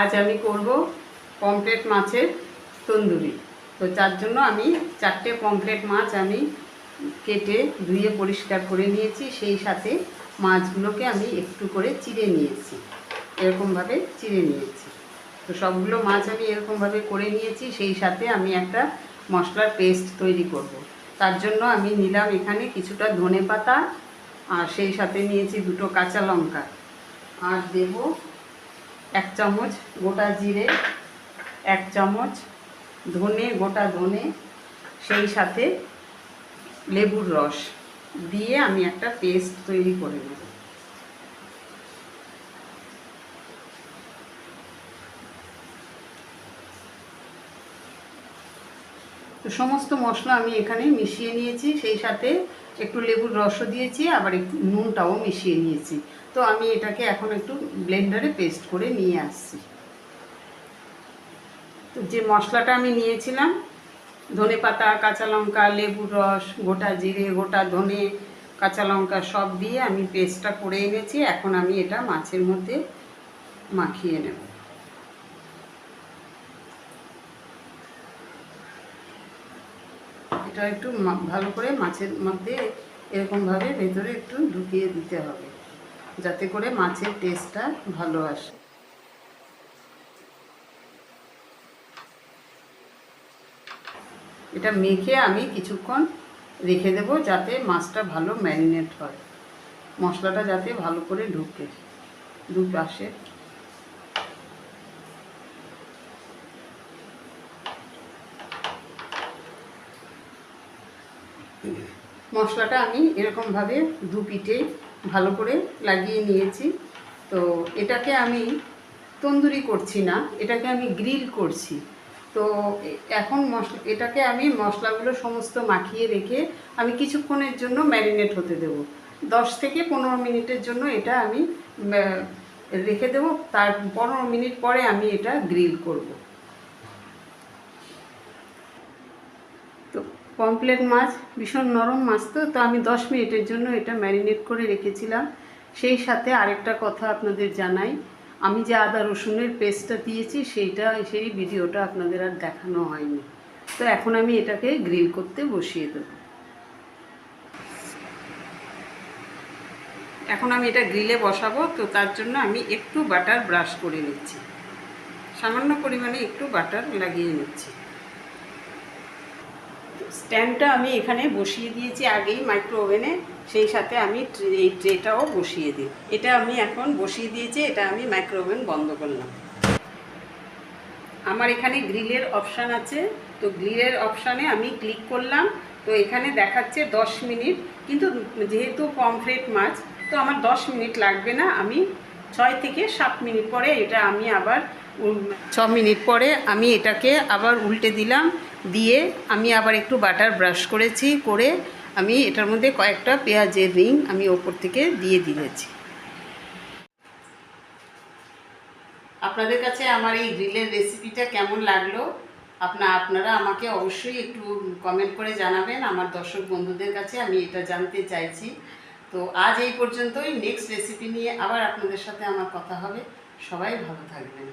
আজ আমি করব পমফ্রেট মাছের তন্দুরি। তো তার জন্য আমি চারটে পমফ্রেট মাছ আমি কেটে ধুয়ে পরিষ্কার করে নিয়েছি, সেই সাথে মাছগুলোকে আমি একটু করে চিড়ে নিয়েছি, এরকমভাবে চিড়ে নিয়েছি। তো সবগুলো মাছ আমি এরকমভাবে করে নিয়েছি, সেই সাথে আমি একটা মশলার পেস্ট তৈরি করব। তার জন্য আমি নিলাম এখানে কিছুটা ধনে পাতা আর সেই সাথে নিয়েছি দুটো কাঁচা লঙ্কা। আর দেব এক চামচ গোটা জিরে, এক চামচ ধনে, গোটা ধনে, সেই সাথে লেবুর রস দিয়ে আমি একটা পেস্ট তৈরি করে নেব। সমস্ত মশলা আমি এখানে মিশিয়ে নিয়েছি, সেই সাথে একটু লেবুর রসও দিয়েছি, আবার একটু নুনটাও মিশিয়ে নিয়েছি। তো আমি এটাকে এখন একটু ব্লেন্ডারে পেস্ট করে নিয়ে আসছি। তো যে মশলাটা আমি নিয়েছিলাম, ধনে পাতা, কাঁচা লঙ্কা, লেবুর রস, গোটা জিরে, গোটা ধনে, কাঁচা লঙ্কা সব দিয়ে আমি পেস্টটা করে এনেছি। এখন আমি এটা মাছের মধ্যে মাখিয়ে নেব। এটা একটু ভালো করে মাছের মধ্যে এরকমভাবে ভেতরে একটু ঢুকিয়ে দিতে হবে, যাতে করে মাছের টেস্টটা ভালো আসে। এটা মেখে আমি কিছুক্ষণ রেখে দেব যাতে মাছটা ভালো ম্যারিনেট হয়। মশলাটা যাতে ভালো করে ঢুকে দু পাশে মশলাটা আমি এরকমভাবে দু পিঠে ভালো করে লাগিয়ে নিয়েছি। তো এটাকে আমি তন্দুরি করছি না, এটাকে আমি গ্রিল করছি। তো এখন মশলা এটাকে আমি মশলাগুলো সমস্ত মাখিয়ে রেখে আমি কিছুক্ষণের জন্য ম্যারিনেট হতে দেব। দশ থেকে পনেরো মিনিটের জন্য এটা আমি রেখে দেবো। তার পনেরো মিনিট পরে আমি এটা গ্রিল করব। পমপ্লেট মাছ, ভীষণ নরম মাছ তো তো আমি দশ মিনিটের জন্য এটা ম্যারিনেট করে রেখেছিলাম। সেই সাথে আরেকটা কথা আপনাদের জানাই। আমি যে আদা রসুনের পেস্টটা দিয়েছি, সেইটা, সেই ভিডিওটা আপনাদের আর দেখানো হয়নি। তো এখন আমি এটাকে গ্রিল করতে বসিয়ে দেবো। এখন আমি এটা গ্রিলে বসাবো, তো তার জন্য আমি একটু বাটার ব্রাশ করে নিচ্ছি। সামান্য পরিমাণে একটু বাটার লাগিয়ে নিচ্ছি। স্ট্যান্ডটা আমি এখানে বসিয়ে দিয়েছি আগেই মাইক্রো ওভেনে সেই সাথে আমি এই ট্রেটাও বসিয়ে দিই। এটা আমি এখন বসিয়ে দিয়েছি, এটা আমি মাইক্রো ওভেন বন্ধ করলাম। আমার এখানে গ্রিলের অপশান আছে, তো গ্রিলের অপশানে আমি ক্লিক করলাম, তো এখানে দেখাচ্ছে দশ মিনিট, কিন্তু যেহেতু পমফ্রেট মাছ, তো আমার দশ মিনিট লাগবে না, আমি ছয় থেকে সাত মিনিট পরে এটা আমি আবার ছ মিনিট পরে আমি এটাকে আবার উল্টে দিলাম দিয়ে আমি আবার একটু বাটার ব্রাশ করেছি, করে আমি এটার মধ্যে কয়েকটা পেঁয়াজের রিং আমি ওপর থেকে দিয়ে দিয়েছি। আপনাদের কাছে আমার এই গ্রিলের রেসিপিটা কেমন লাগল? আপনা, আপনারা আমাকে অবশ্যই একটু কমেন্ট করে জানাবেন, আমার দর্শক বন্ধুদের কাছে আমি এটা জানতে চাইছি। তো আজ এই পর্যন্তই, নেক্সট রেসিপি নিয়ে আবার আপনাদের সাথে আমার কথা হবে। সবাই ভালো থাকবেন।